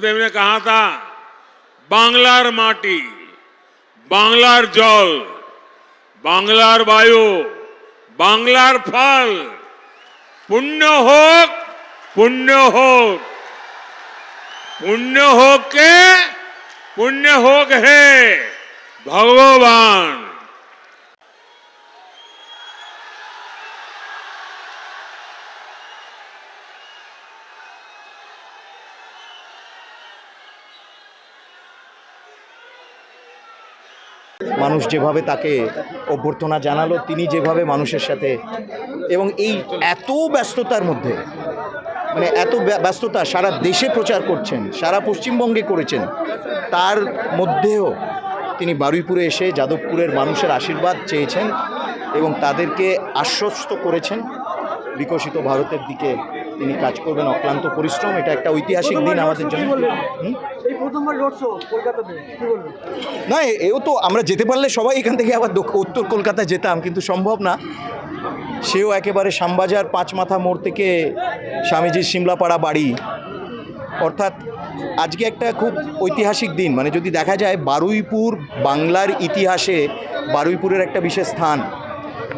गुरुदेव ने कहा था, बांग्लार माटी, बांग्लार जल, बांग्लार वायु, बांग्लार फल, पुण्य होक, पुण्य हो पुण्य हो के, पुण्य होक है, भगवान। মানুষ যেভাবে তাকে অভ্যর্থনা জানালো তিনি যেভাবে মানুষের সাথে এবং এই এত ব্যস্ততার মধ্যে মানে এত ব্যস্ততা সারা দেশে প্রচার করছেন সারা পশ্চিমবঙ্গে করেছেন তার মধ্যেও তিনি বারুইপুরে এসে যাদবপুরের মানুষের আশীর্বাদ চেয়েছেন এবং তাদেরকে আশ্বস্ত করেছেন। বিকশিত ভারতের দিকে তিনি কাজ করবেন অক্লান্ত পরিশ্রম এটা একটা ঐতিহাসিক দিন আমাদের জন্য। না এও তো আমরা যেতে পারলে সবাই এখান থেকে আবার উত্তর কলকাতায় যেতাম, কিন্তু সম্ভব না। সেও একেবারে শ্যামবাজার পাঁচ মাথা মোড় থেকে স্বামীজির সিমলাপাড়া বাড়ি। অর্থাৎ আজকে একটা খুব ঐতিহাসিক দিন মানে যদি দেখা যায় বারুইপুর বাংলার ইতিহাসে বারুইপুরের একটা বিশেষ স্থান।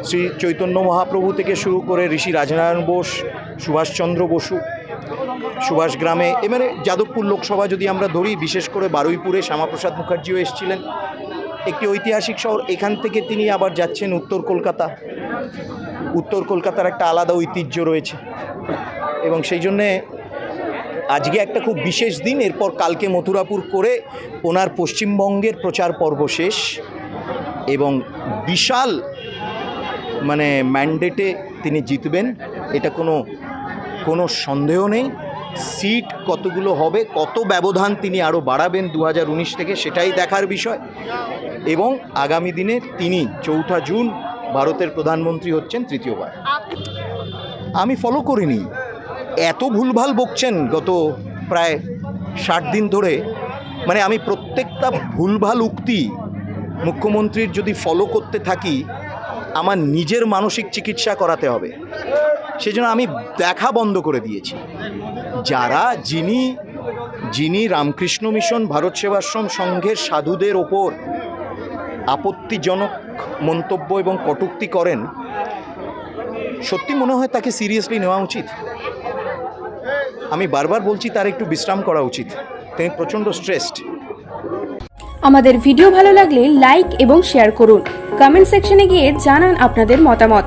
শ্রী চৈতন্য মহাপ্রভু থেকে শুরু করে ঋষি রাজনারায়ণ বোস, সুভাষচন্দ্র বসু সুভাষ গ্রামে। এবারে যাদবপুর লোকসভা যদি আমরা ধরি, বিশেষ করে বারুইপুরে শ্যামাপ্রসাদ মুখার্জিও এসেছিলেন। একটি ঐতিহাসিক শহর, এখান থেকে তিনি আবার যাচ্ছেন উত্তর কলকাতা। উত্তর কলকাতার একটা আলাদা ঐতিহ্য রয়েছে। এবং সেই জন্যে আজকে একটা খুব বিশেষ দিন, এরপর কালকে মথুরাপুর করে ওনার পশ্চিমবঙ্গের প্রচার পর্ব শেষ। এবং বিশাল মানে ম্যান্ডেটে তিনি জিতবেন, এটা কোনো কোনো সন্দেহ নেই। সিট কতগুলো হবে, কত ব্যবধান তিনি আরও বাড়াবেন দু হাজার উনিশ থেকে সেটাই দেখার বিষয়। এবং আগামী দিনে তিনি চৌঠা জুন ভারতের প্রধানমন্ত্রী হচ্ছেন তৃতীয়বার। আমি ফলো করিনি। এত ভুলভাল বকছেন গত প্রায় ষাট দিন ধরে। মানে আমি প্রত্যেকটা ভুলভাল উক্তি মুখ্যমন্ত্রীর যদি ফলো করতে থাকি, আমার নিজের মানসিক চিকিৎসা করাতে হবে। সেজন্য আমি দেখা বন্ধ করে দিয়েছি। যারা যিনি যিনি রামকৃষ্ণ মিশন ভারত সেবাশ্রম সংঘের সাধুদের ওপর আপত্তিজনক মন্তব্য এবং কটুক্তি করেন, সত্যি মনে হয় তাকে সিরিয়াসলি নেওয়া উচিত। আমি বারবার বলছি তার একটু বিশ্রাম করা উচিত। তিনি প্রচণ্ড স্ট্রেসড। আমাদের ভিডিও ভালো লাগলে লাইক এবং শেয়ার করুন। কমেন্ট সেকশনে গিয়ে জানান আপনাদের মতামত।